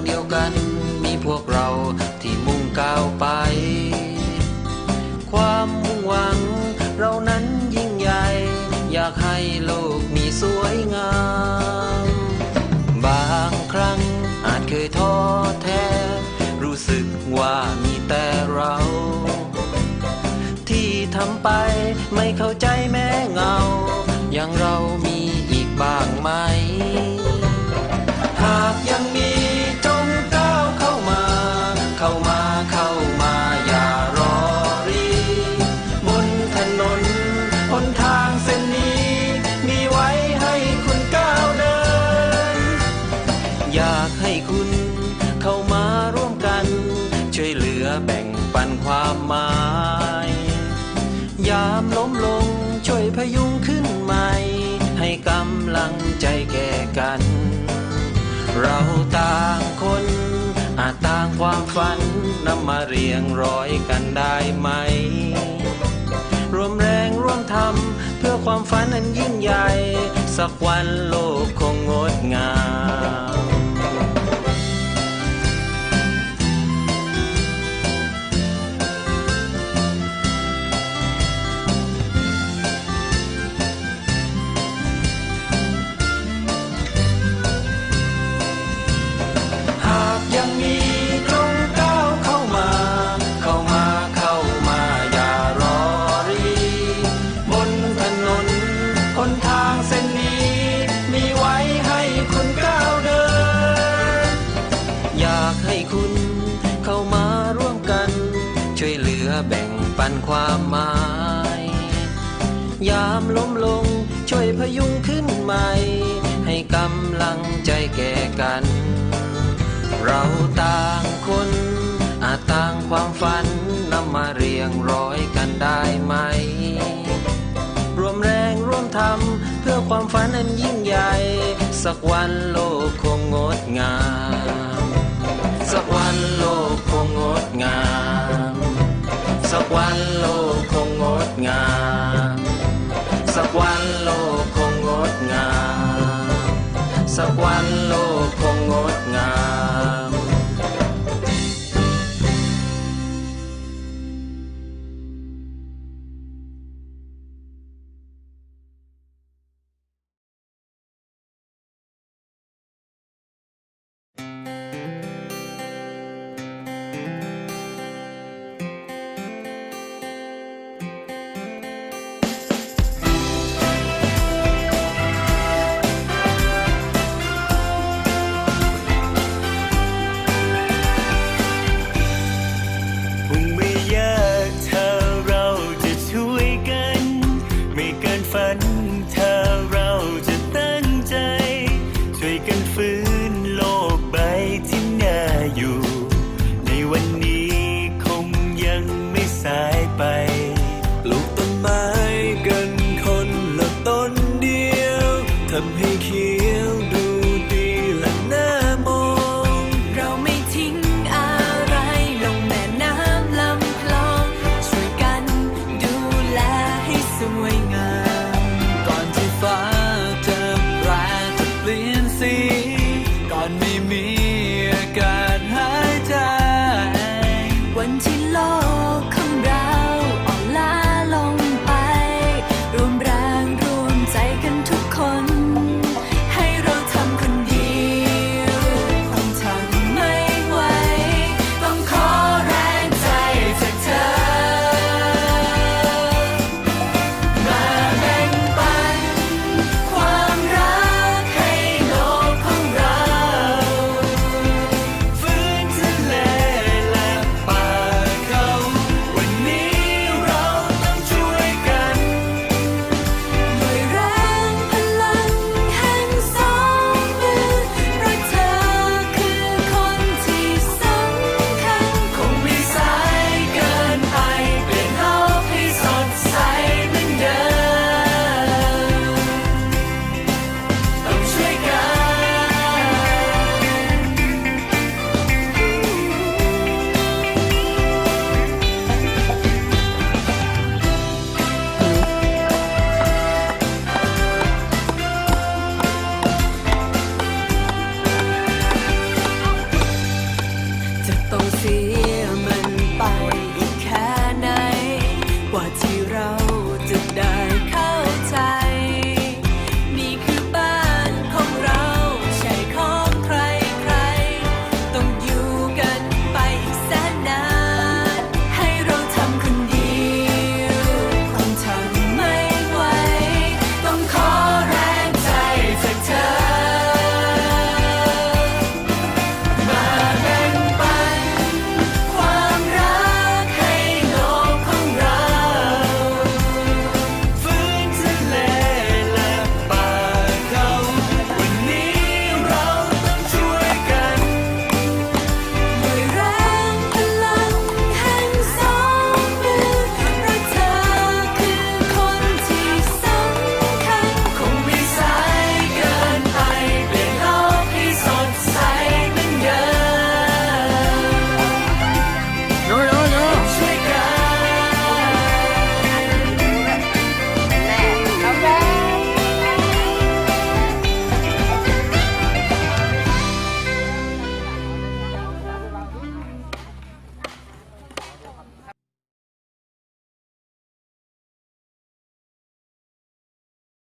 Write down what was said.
างเดียวกัน มีพวกเราที่มุ่งก้าวไป ความมุ่งหวัง เรานั้นยิ่งใหญ่ อยากให้โลกมีสวยงาม บางครั้งอาจเคยท้อแท้ รู้สึกว่ามีแต่เรา ที่ทำไปไม่เข้าใจแม้เงา อย่างเรามีอีกบ้าง เข้ามาเข้ามาอย่ารอรีบนถนนหนทางเส้นนี้ มีไว้ให้คุณก้าวเดิน อยากให้คุณเข้ามาร่วมกัน ช่วยเหลือแบ่งปันความหมาย ยามล้มลงช่วยพยุงขึ้นใหม่ ให้กำลังใจแก่กัน เราต่างคนาจต่างความฝันนำมาเรียงร้อยกันได้ไหม รวมแรงร่วมทำเพื่อความฝันอันยิ่งใหญ่ สักวันโลกคงงดงาม ช่วยเหลือแบ่งปันความหมาย ยามล้มลงช่วยพยุงขึ้นใหม่ ให้กำลังใจแก่กัน เราต่างคนอาจต่างความฝันนำมาเรียงร้อยกันได้ไหม รวมแรงร่วมทำเพื่อความฝันอันยิ่งใหญ่ สักวันโลกคงงดงาม สักวันโลกคงงดงาม สักวันโลกคงงดงามสักวันโลกคงงดงามสักวันโลกคงงดงาม